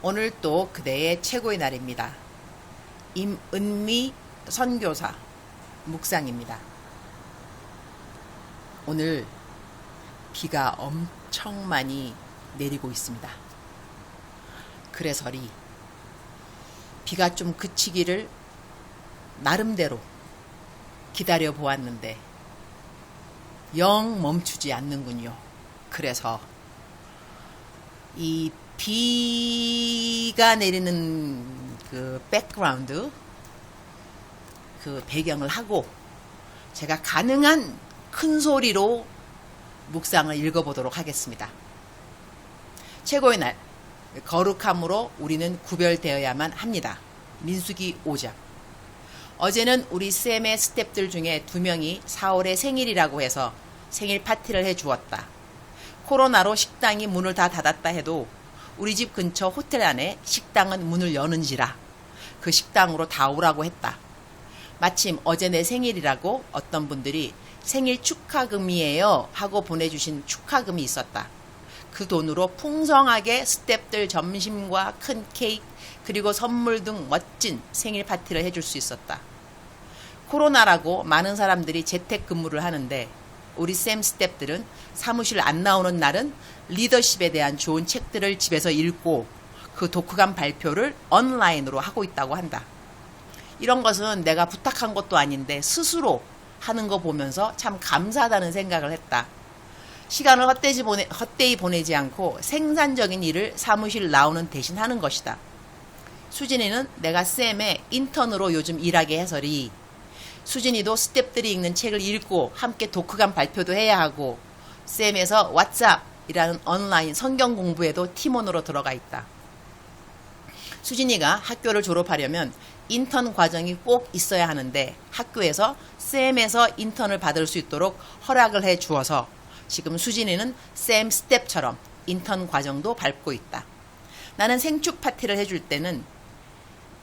오늘 또 그대의 최고의 날입니다. 임은미 선교사 묵상입니다. 오늘 비가 엄청 많이 내리고 있습니다. 그래서리 비가 좀 그치기를 나름대로 기다려 보았는데 영 멈추지 않는군요. 그래서 이 비가 내리는 그 백그라운드 그 배경을 하고 제가 가능한 큰 소리로 묵상을 읽어보도록 하겠습니다. 최고의 날 거룩함으로 우리는 구별되어야만 합니다. 민수기 5장 어제는 우리 쌤의 스탭들 중에 두 명이 4월에 생일이라고 해서 생일 파티를 해 주었다. 코로나로 식당이 문을 다 닫았다 해도 우리 집 근처 호텔 안에 식당은 문을 여는지라 그 식당으로 다 오라고 했다. 마침 어제 내 생일이라고 어떤 분들이 생일 축하금이에요 하고 보내주신 축하금이 있었다. 그 돈으로 풍성하게 스탭들 점심과 큰 케이크 그리고 선물 등 멋진 생일 파티를 해줄 수 있었다. 코로나라고 많은 사람들이 재택 근무를 하는데 우리 쌤 스탭들은 사무실 안 나오는 날은 리더십에 대한 좋은 책들을 집에서 읽고 그 독후감 발표를 온라인으로 하고 있다고 한다. 이런 것은 내가 부탁한 것도 아닌데 스스로 하는 거 보면서 참 감사하다는 생각을 했다. 시간을 헛되지 보내, 헛되이 보내지 않고 생산적인 일을 사무실 나오는 대신 하는 것이다. 수진이는 내가 쌤의 인턴으로 요즘 일하게 해서리 수진이도 스탭들이 읽는 책을 읽고 함께 독후감 발표도 해야 하고 쌤에서 왓츠이라는 온라인 성경 공부에도 팀원으로 들어가 있다. 수진이가 학교를 졸업하려면 인턴 과정이 꼭 있어야 하는데 학교에서 쌤에서 인턴을 받을 수 있도록 허락을 해 주어서 지금 수진이는 쌤 스텝처럼 인턴 과정도 밟고 있다. 나는 생축 파티를 해줄 때는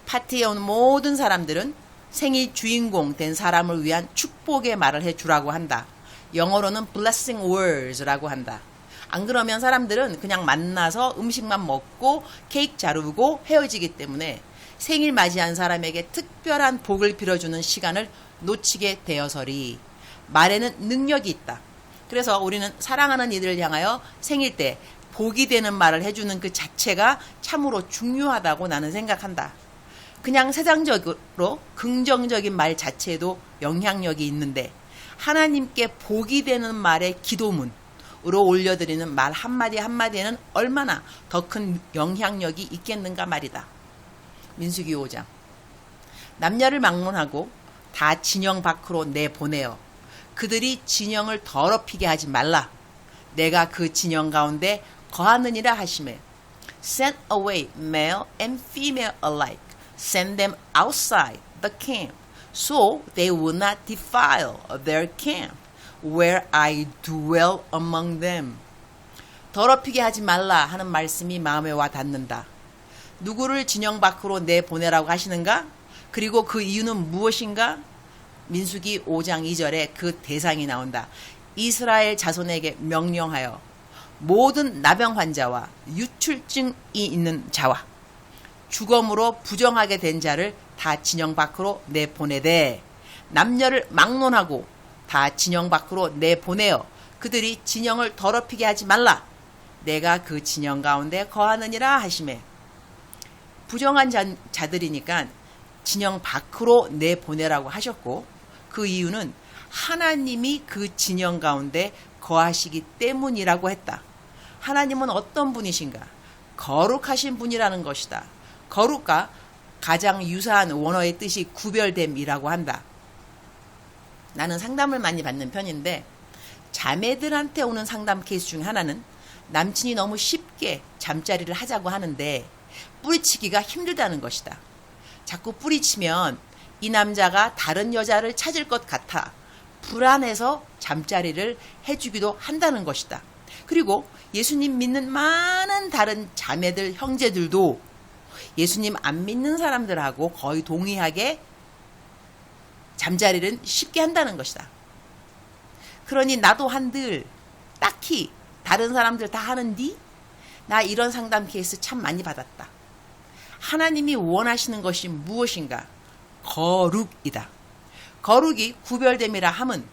파티에 온 모든 사람들은 생일 주인공 된 사람을 위한 축복의 말을 해주라고 한다. 영어로는 blessing words라고 한다. 안 그러면 사람들은 그냥 만나서 음식만 먹고 케이크 자르고 헤어지기 때문에 생일 맞이한 사람에게 특별한 복을 빌어주는 시간을 놓치게 되어서리 말에는 능력이 있다. 그래서 우리는 사랑하는 이들을 향하여 생일 때 복이 되는 말을 해주는 그 자체가 참으로 중요하다고 나는 생각한다. 그냥 세상적으로 긍정적인 말 자체에도 영향력이 있는데 하나님께 복이 되는 말의 기도문으로 올려드리는 말 한마디 한마디에는 얼마나 더 큰 영향력이 있겠는가 말이다. 민수기 5장 남녀를 막론하고 다 진영 밖으로 내보내어 그들이 진영을 더럽히게 하지 말라. 내가 그 진영 가운데 거하느니라 하심에 send away male and female alike send them outside the camp so they will not defile their camp where I dwell among them 더럽히게 하지 말라 하는 말씀이 마음에 와 닿는다. 누구를 진영 밖으로 내보내라고 하시는가? 그리고 그 이유는 무엇인가? 민수기 5장 2절에 그 대상이 나온다. 이스라엘 자손에게 명령하여 모든 나병 환자와 유출증이 있는 자와 주검으로 부정하게 된 자를 다 진영 밖으로 내보내되 남녀를 막론하고 다 진영 밖으로 내보내어 그들이 진영을 더럽히게 하지 말라. 내가 그 진영 가운데 거하느니라 하심에 부정한 자, 자들이니까 진영 밖으로 내보내라고 하셨고 그 이유는 하나님이 그 진영 가운데 거하시기 때문이라고 했다. 하나님은 어떤 분이신가? 거룩하신 분이라는 것이다. 거룩과 가장 유사한 원어의 뜻이 구별됨이라고 한다. 나는 상담을 많이 받는 편인데 자매들한테 오는 상담 케이스 중 하나는 남친이 너무 쉽게 잠자리를 하자고 하는데 뿌리치기가 힘들다는 것이다. 자꾸 뿌리치면 이 남자가 다른 여자를 찾을 것 같아 불안해서 잠자리를 해주기도 한다는 것이다. 그리고 예수님 믿는 많은 다른 자매들, 형제들도 예수님 안 믿는 사람들하고 거의 동의하게 잠자리를 쉽게 한다는 것이다. 그러니 나도 한들 딱히 다른 사람들 다 하는디? 나 이런 상담 케이스 참 많이 받았다. 하나님이 원하시는 것이 무엇인가? 거룩이다. 거룩이 구별됨이라 함은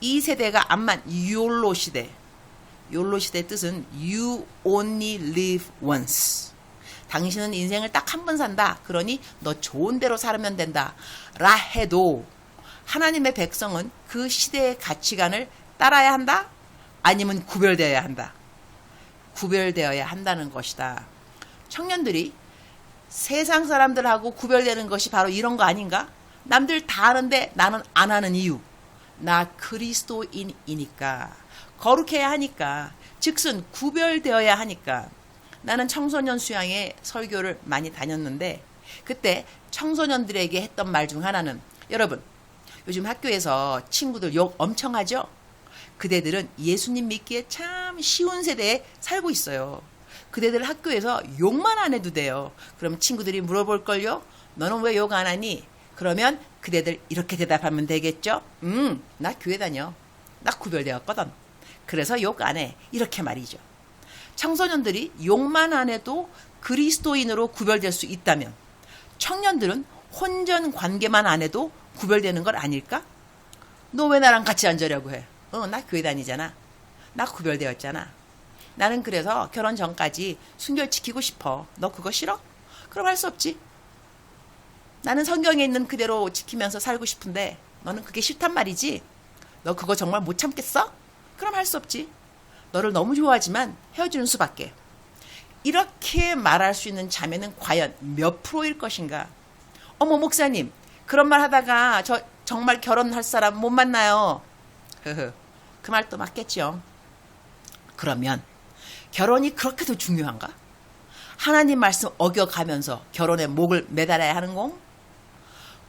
이 세대가 암만 욜로 시대. 욜로 시대의 뜻은 you only live once. 당신은 인생을 딱 한 번 산다. 그러니 너 좋은 대로 살면 된다. 라 해도 하나님의 백성은 그 시대의 가치관을 따라야 한다? 아니면 구별되어야 한다. 구별되어야 한다는 것이다. 청년들이 세상 사람들하고 구별되는 것이 바로 이런 거 아닌가? 남들 다 하는데 나는 안 하는 이유. 나 그리스도인이니까. 거룩해야 하니까. 즉슨 구별되어야 하니까. 나는 청소년 수양회 설교를 많이 다녔는데 그때 청소년들에게 했던 말 중 하나는 여러분 요즘 학교에서 친구들 욕 엄청 하죠? 그대들은 예수님 믿기에 참 쉬운 세대에 살고 있어요. 그대들 학교에서 욕만 안 해도 돼요. 그럼 친구들이 물어볼걸요? 너는 왜 욕 안 하니? 그러면 그대들 이렇게 대답하면 되겠죠? 음, 나 교회 다녀. 나 구별되었거든. 그래서 욕 안 해. 이렇게 말이죠. 청소년들이 욕만 안 해도 그리스도인으로 구별될 수 있다면 청년들은 혼전 관계만 안 해도 구별되는 걸 아닐까? 너 왜 나랑 같이 앉으려고 해? 어, 나 교회 다니잖아. 나 구별되었잖아. 나는 그래서 결혼 전까지 순결 지키고 싶어. 너 그거 싫어? 그럼 할 수 없지. 나는 성경에 있는 그대로 지키면서 살고 싶은데 너는 그게 싫단 말이지. 너 그거 정말 못 참겠어? 그럼 할 수 없지. 너를 너무 좋아하지만 헤어지는 수밖에. 이렇게 말할 수 있는 자매는 과연 몇 프로일 것인가? 어머 목사님 그런 말 하다가 저 정말 결혼할 사람 못 만나요. 그 말도 맞겠죠. 그러면 결혼이 그렇게도 중요한가? 하나님 말씀 어겨가면서 결혼에 목을 매달아야 하는 공?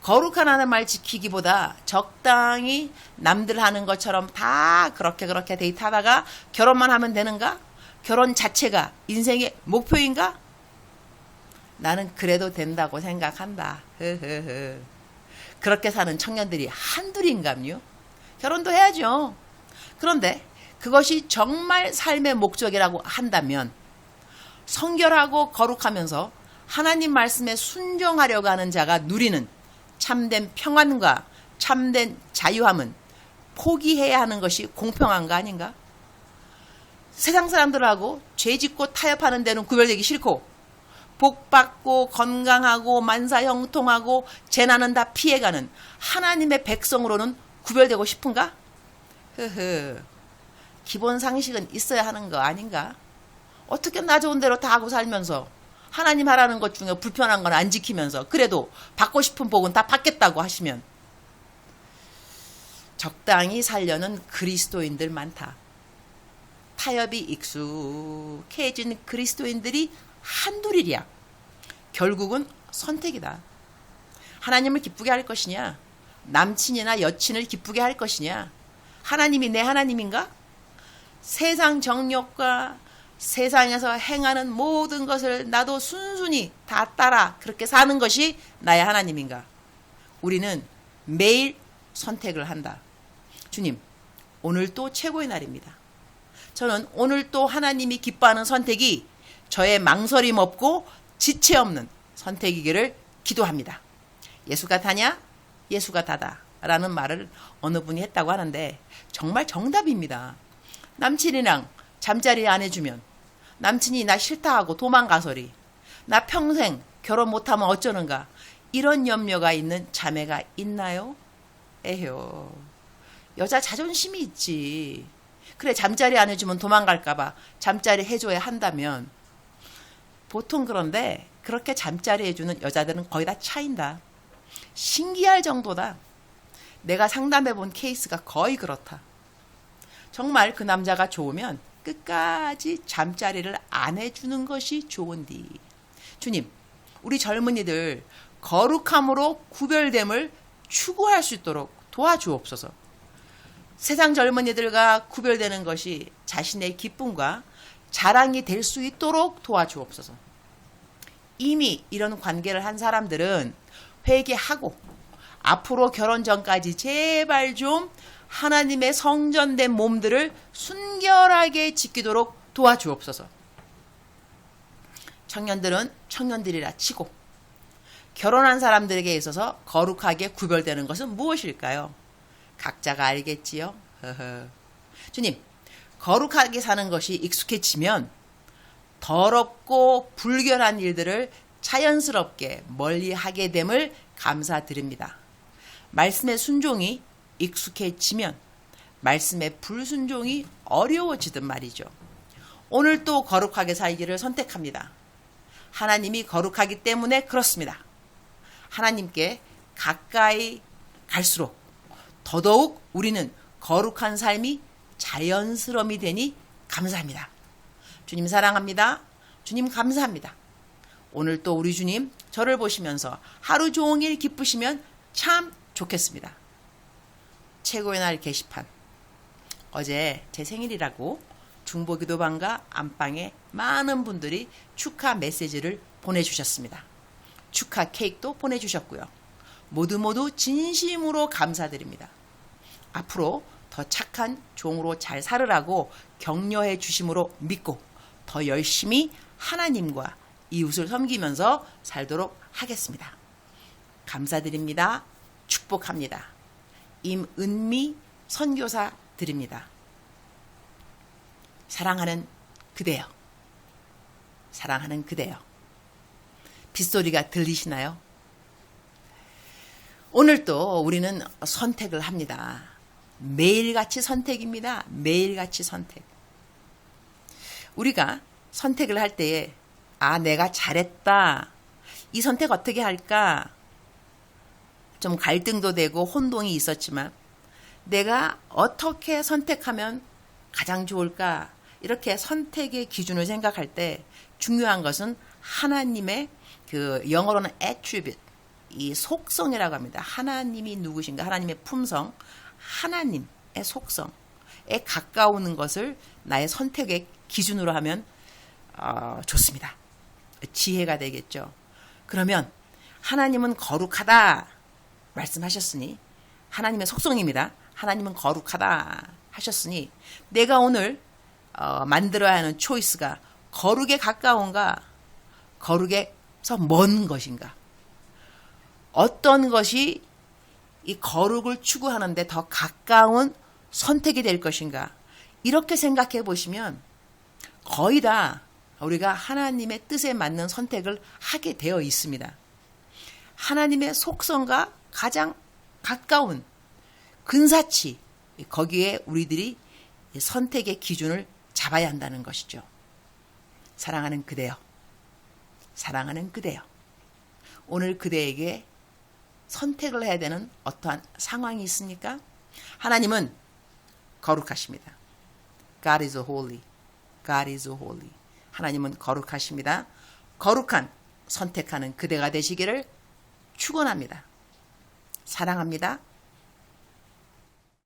거룩한 하나님 말 지키기보다 적당히 남들 하는 것처럼 다 그렇게 그렇게 데이트하다가 결혼만 하면 되는가? 결혼 자체가 인생의 목표인가? 나는 그래도 된다고 생각한다. 그렇게 사는 청년들이 한둘인감요? 결혼도 해야죠. 그런데 그것이 정말 삶의 목적이라고 한다면 성결하고 거룩하면서 하나님 말씀에 순종하려고 하는 자가 누리는 참된 평안과 참된 자유함은 포기해야 하는 것이 공평한 거 아닌가? 세상 사람들하고 죄 짓고 타협하는 데는 구별되기 싫고 복 받고 건강하고 만사 형통하고 재난은 다 피해가는 하나님의 백성으로는 구별되고 싶은가? 흐흐. 기본 상식은 있어야 하는 거 아닌가? 어떻게 나 좋은 대로 다 하고 살면서 하나님 하라는 것 중에 불편한 건 안 지키면서 그래도 받고 싶은 복은 다 받겠다고 하시면 적당히 살려는 그리스도인들 많다. 타협이 익숙해진 그리스도인들이 한둘이랴. 결국은 선택이다. 하나님을 기쁘게 할 것이냐? 남친이나 여친을 기쁘게 할 것이냐? 하나님이 내 하나님인가? 세상 정욕과 세상에서 행하는 모든 것을 나도 순순히 다 따라 그렇게 사는 것이 나의 하나님인가? 우리는 매일 선택을 한다. 주님, 오늘 또 최고의 날입니다. 저는 오늘 또 하나님이 기뻐하는 선택이 저의 망설임 없고 지체 없는 선택이기를 기도합니다. 예수가 다냐? 예수가 다다. 라는 말을 어느 분이 했다고 하는데 정말 정답입니다. 남친이랑 잠자리 안 해주면 남친이 나 싫다 하고 도망가서리. 나 평생 결혼 못하면 어쩌는가. 이런 염려가 있는 자매가 있나요? 에휴 여자 자존심이 있지. 그래 잠자리 안 해주면 도망갈까봐 잠자리 해줘야 한다면. 보통 그런데 그렇게 잠자리 해주는 여자들은 거의 다 차인다. 신기할 정도다. 내가 상담해 본 케이스가 거의 그렇다. 정말 그 남자가 좋으면 끝까지 잠자리를 안 해주는 것이 좋은디. 주님, 우리 젊은이들 거룩함으로 구별됨을 추구할 수 있도록 도와주옵소서. 세상 젊은이들과 구별되는 것이 자신의 기쁨과 자랑이 될 수 있도록 도와주옵소서. 이미 이런 관계를 한 사람들은 회개하고 앞으로 결혼 전까지 제발 좀 하나님의 성전된 몸들을 순결하게 지키도록 도와주옵소서. 청년들은 청년들이라 치고 결혼한 사람들에게 있어서 거룩하게 구별되는 것은 무엇일까요? 각자가 알겠지요. 주님, 거룩하게 사는 것이 익숙해지면 더럽고 불결한 일들을 자연스럽게 멀리 하게 됨을 감사드립니다. 말씀의 순종이 익숙해지면 말씀의 불순종이 어려워지든 말이죠. 오늘 또 거룩하게 살기를 선택합니다. 하나님이 거룩하기 때문에 그렇습니다. 하나님께 가까이 갈수록 더더욱 우리는 거룩한 삶이 자연스러움이 되니 감사합니다. 주님 사랑합니다. 주님 감사합니다. 오늘 또 우리 주님 저를 보시면서 하루 종일 기쁘시면 참 좋겠습니다. 최고의 날 게시판. 어제 제 생일이라고 중보기도방과 안방에 많은 분들이 축하 메시지를 보내주셨습니다. 축하 케이크도 보내주셨고요. 모두 모두 진심으로 감사드립니다. 앞으로 더 착한 종으로 잘 살으라고 격려해 주심으로 믿고 더 열심히 하나님과 이웃을 섬기면서 살도록 하겠습니다. 감사드립니다. 축복합니다. 임은미 선교사 드립니다. 사랑하는 그대여. 사랑하는 그대여. 빗소리가 들리시나요? 오늘 또 우리는 선택을 합니다. 매일같이 선택입니다. 매일같이 선택. 우리가 선택을 할 때에, 아, 내가 잘했다. 이 선택 어떻게 할까? 좀 갈등도 되고 혼동이 있었지만, 내가 어떻게 선택하면 가장 좋을까? 이렇게 선택의 기준을 생각할 때 중요한 것은 하나님의 그 영어로는 attribute, 이 속성이라고 합니다. 하나님이 누구신가? 하나님의 품성, 하나님의 속성에 가까우는 것을 나의 선택의 기준으로 하면 어, 좋습니다. 지혜가 되겠죠. 그러면 하나님은 거룩하다 말씀하셨으니 하나님의 속성입니다. 하나님은 거룩하다 하셨으니 내가 오늘 어, 만들어야 하는 초이스가 거룩에 가까운가 거룩에서 먼 것인가 어떤 것이 이 거룩을 추구하는데 더 가까운 선택이 될 것인가 이렇게 생각해 보시면 거의 다 우리가 하나님의 뜻에 맞는 선택을 하게 되어 있습니다. 하나님의 속성과 가장 가까운 근사치 거기에 우리들이 선택의 기준을 잡아야 한다는 것이죠. 사랑하는 그대여. 사랑하는 그대여. 오늘 그대에게 선택을 해야 되는 어떠한 상황이 있습니까? 하나님은 거룩하십니다. God is holy. God is holy. 하나님은 거룩하십니다. 거룩한 선택하는 그대가 되시기를 축원합니다. 사랑합니다.